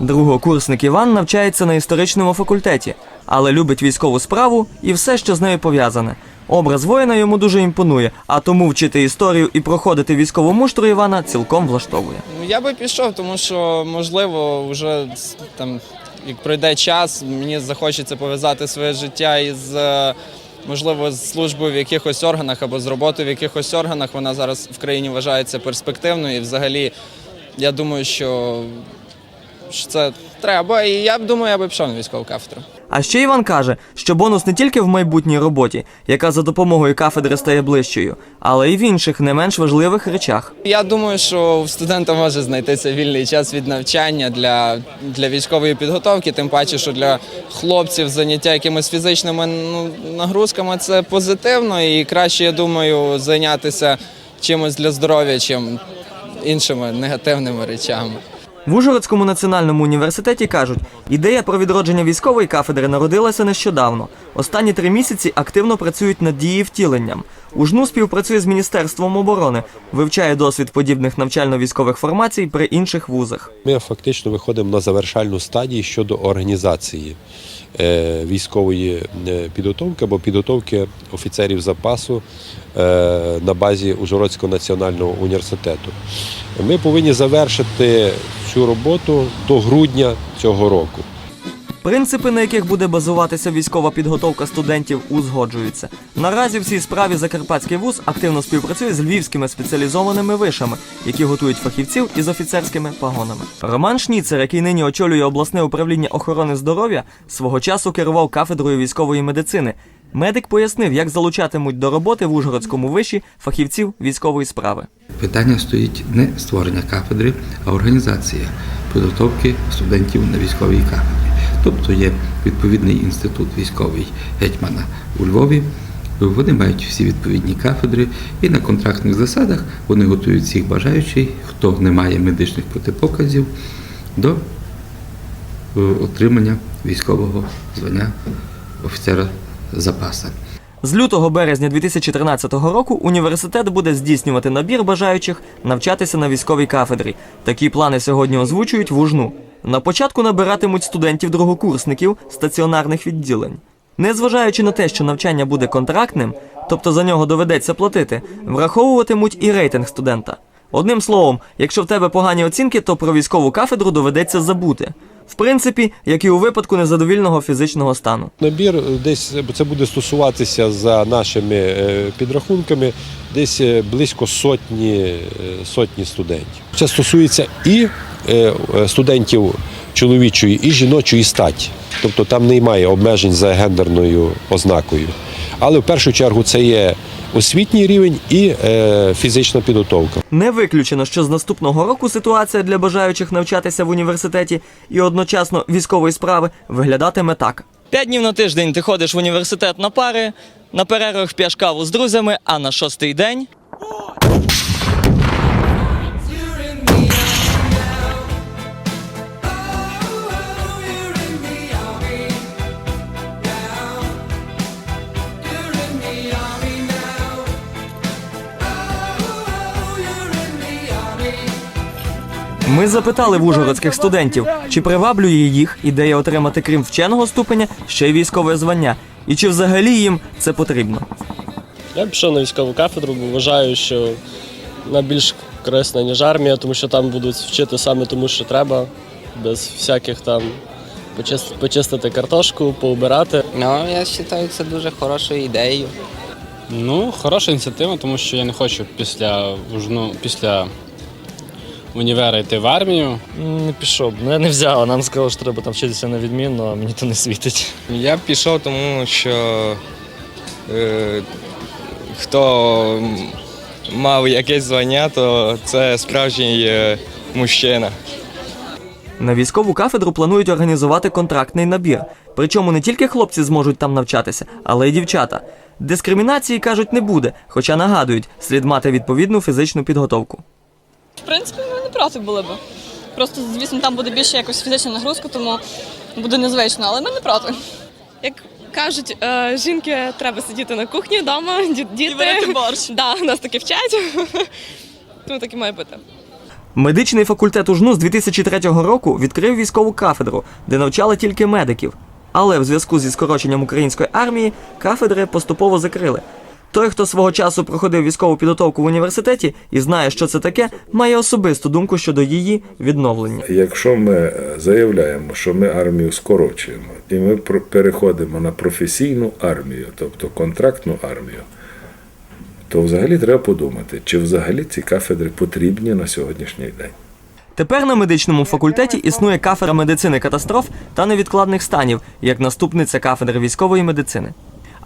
Другокурсник Іван навчається на історичному факультеті, але любить військову справу і все, що з нею пов'язане. Образ воїна йому дуже імпонує, а тому вчити історію і проходити військову муштру Івана цілком влаштовує. Ну, Я би пішов, тому що можливо, вже там, як пройде час, мені захочеться пов'язати своє життя із е, можливо з службою в якихось органах або з роботою в якихось органах. Вона зараз в країні вважається перспективною. І взагалі, я думаю, що, що це треба. І я б думаю, я би пішов на військову кафедру. А ще Іван каже, що бонус не тільки в майбутній роботі, яка за допомогою кафедри стає ближчою, але й в інших не менш важливих речах. Я думаю, що в студента може знайтися вільний час від навчання для, для військової підготовки, тим паче, що для хлопців заняття якимись фізичними ну, нагрузками це позитивно і краще, я думаю, зайнятися чимось для здоров'я, чим іншими негативними речами. В Ужгородському національному університеті кажуть, ідея про відродження військової кафедри народилася нещодавно. Останні три місяці активно працюють над її втіленням. УЖНУ співпрацює з Міністерством оборони, вивчає досвід подібних навчально-військових формацій при інших вузах. Ми фактично виходимо на завершальну стадію щодо організації е, військової е, підготовки або підготовки офіцерів запасу е, на базі Ужгородського національного університету. Ми повинні завершити цю роботу до грудня цього року. Принципи, на яких буде базуватися військова підготовка студентів, узгоджуються. Наразі в цій справі Закарпатський вуз активно співпрацює з львівськими спеціалізованими вишами, які готують фахівців із офіцерськими пагонами. Роман Шніцер, який нині очолює обласне управління охорони здоров'я, свого часу керував кафедрою військової медицини. Медик пояснив, як залучатимуть до роботи в Ужгородському виші фахівців військової справи. Питання стоїть не створення кафедри, а організація підготовки студентів на військовій кафедрі. Тобто є відповідний інститут військовий гетьмана у Львові. Вони мають всі відповідні кафедри, і на контрактних засадах вони готують всіх бажаючих, хто не має медичних протипоказів, до е, отримання військового звання офіцера запаса. З лютого березня 2013 року університет буде здійснювати набір бажаючих навчатися на військовій кафедрі. Такі плани сьогодні озвучують в УЖНУ. На початку набиратимуть студентів другокурсників стаціонарних відділень. Незважаючи на те, що навчання буде контрактним, тобто за нього доведеться платити, враховуватимуть і рейтинг студента. Одним словом, якщо в тебе погані оцінки, то про військову кафедру доведеться забути. В принципі, як і у випадку незадовільного фізичного стану. Набір десь це буде стосуватися за нашими е, підрахунками десь е, близько сотні, е, сотні студентів. Це стосується і е, е, студентів чоловічої, і жіночої статі. Тобто там немає обмежень за гендерною ознакою. Але в першу чергу це є освітній рівень і е, фізична підготовка. Не виключено, що з наступного року ситуація для бажаючих навчатися в університеті і одночасно військової справи виглядатиме так. П'ять днів на тиждень ти ходиш в університет на пари, на перервах п'яш каву з друзями, а на шостий день. Ми запитали в ужгородських студентів, чи приваблює їх ідея отримати крім вченого ступеня ще й військове звання, і чи взагалі їм це потрібно. Я пішов на військову кафедру, бо вважаю, що вона більш корисна, ніж армія, тому що там будуть вчити саме тому, що треба, без всяких там почис- почистити картошку, поубирати. Ну, я вважаю, це дуже хорошою ідеєю. Ну, хороша ініціатива, тому що я не хочу після ну, після універа йти в армію. Не пішов. Мене не взяли. Нам сказали, що треба там вчитися на відмінно, а мені то не світить. Я пішов, тому що е, хто мав якесь звання, то це справжній е, мужчина. На військову кафедру планують організувати контрактний набір. Причому не тільки хлопці зможуть там навчатися, але й дівчата. Дискримінації кажуть не буде, хоча нагадують, слід мати відповідну фізичну підготовку. В принципі, проти були б. Просто, звісно, там буде більше якось фізична нагрузка, тому буде незвично, але ми не проти. Як кажуть, е, жінки треба сидіти на кухні вдома, діти. І варити борщ. Да, нас таки вчать. Тому так і має бути. Медичний факультет УЖНУ з 2003 року відкрив військову кафедру, де навчали тільки медиків. Але в зв'язку зі скороченням української армії кафедри поступово закрили. Той, хто свого часу проходив військову підготовку в університеті і знає, що це таке, має особисту думку щодо її відновлення. Якщо ми е, заявляємо, що ми армію скорочуємо, і ми переходимо на професійну армію, тобто контрактну армію, то взагалі треба подумати, чи взагалі ці кафедри потрібні на сьогоднішній день. Тепер на медичному факультеті існує кафедра медицини катастроф та невідкладних станів, як наступниця кафедри військової медицини.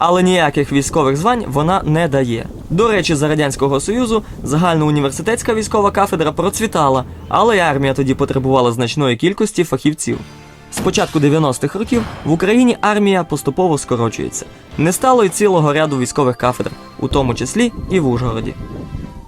Але ніяких військових звань вона не дає. До речі, за радянського союзу загальноуніверситетська військова кафедра процвітала, але й армія тоді потребувала значної кількості фахівців. З початку 90-х років в Україні армія поступово скорочується. Не стало й цілого ряду військових кафедр, у тому числі і в Ужгороді.